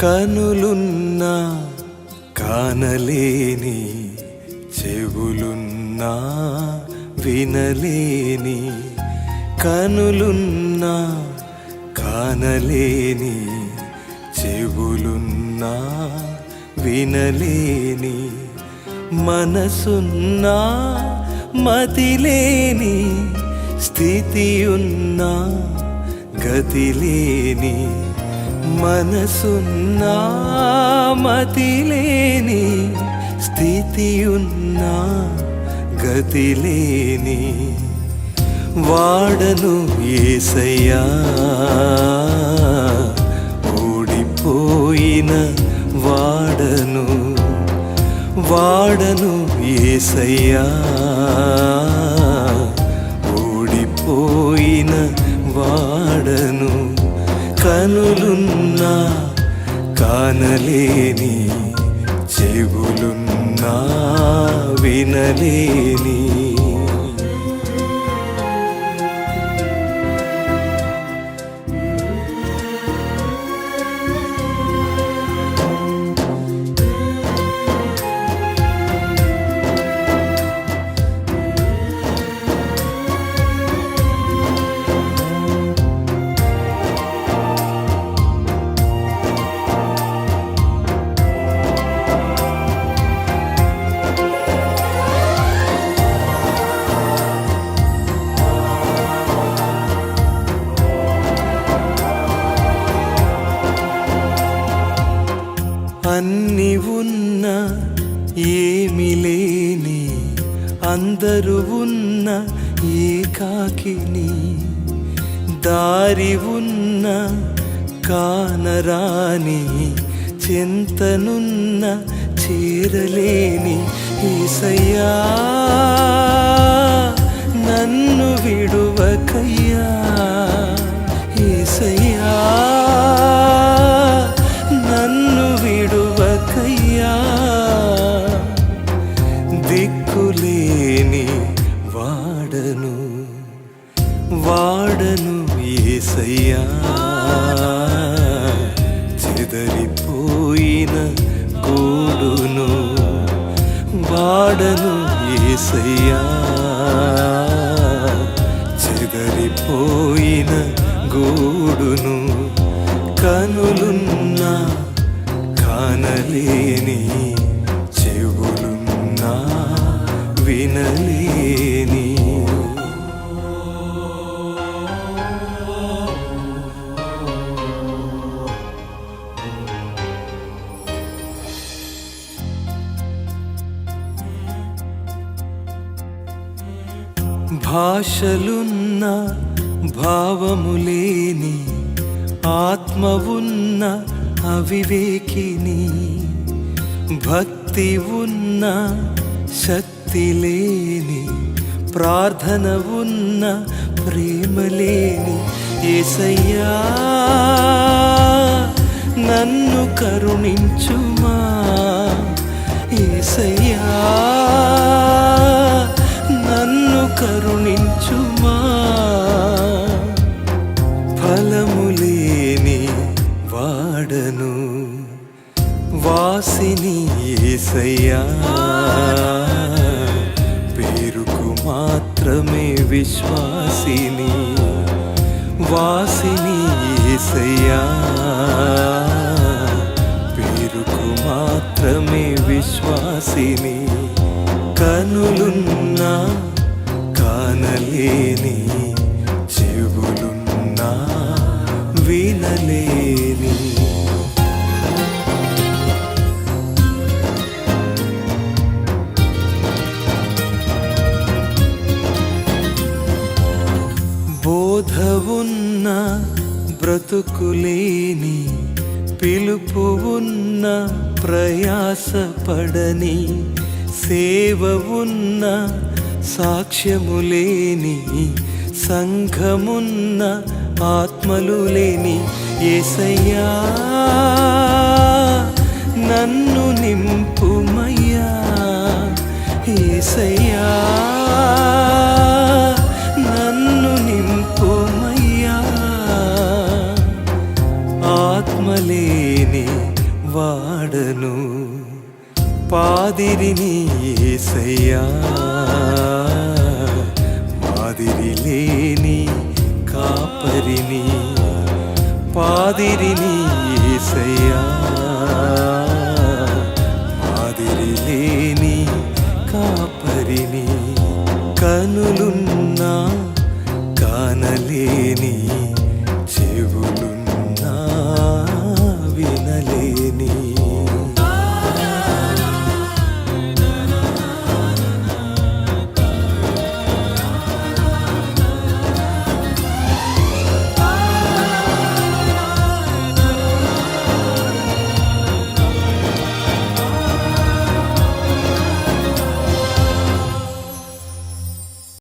కనులున్నా కానలేని చెవులున్నా వినలేని కనులున్నా కానలేని చెవులున్నా వినలేని మనసున్నా మతిలేని స్థితి ఉన్నా గతిలేని మనసున్నామతిలేని స్థితి ఉన్నా గతిలేని వాడను ఏసయ్యా. ఓడిపోయిన వాడను వాడను ఏసయ్యా. కనులున్నా కానలేని చెవులున్నా వినలేని అన్ని ఉన్న ఏమి లేని అందరూ ఉన్న ఏకాకిని దారి ఉన్న కానరాని చింతనున్న చేరలేని ఈసయ్యా నన్ను విడువకయ్యా ఈసయ్యా నన్ను విడు నాకయ్యా దిక్కులేని వాడను వాడను ఏసయ్యా. చెదరిపోయిన కూడును వాడను ఏసయ్యా. చెదరిపోయిన గూడును కనులున్నా కానలేని చెవులున్నా వినలేని. భాషలున్న భావములేని ఆత్మ ఉన్న అవివేకిని. భక్తి ఉన్న శక్తి లేని ప్రార్థన ఉన్న ప్రేమ లేని ఏసయ్యా నన్ను కరుణించుమా ఏసయ్యా నన్ను కరుణించుమా ఏసయ్యా పేరుకు మాత్రమే విశ్వాసిని వాసిని ఏసయ్యా. పేరుకు మాత్రమే విశ్వాసిని కనులున్నా కానలేని చెవులున్నా వినలేని. బ్రతుకులేని పిలుపు ఉన్న ప్రయాసపడని సేవ ఉన్న సాక్ష్యము లేని సంఘమున్న ఆత్మలు లేని ఏసయ్యా నన్ను నింపుమయ్యా ఏసయ్యా. పాదిరిని ఏసయ్యా. మాదిరి లేని కాపరిని పాదిరిని ఏసయ్యా.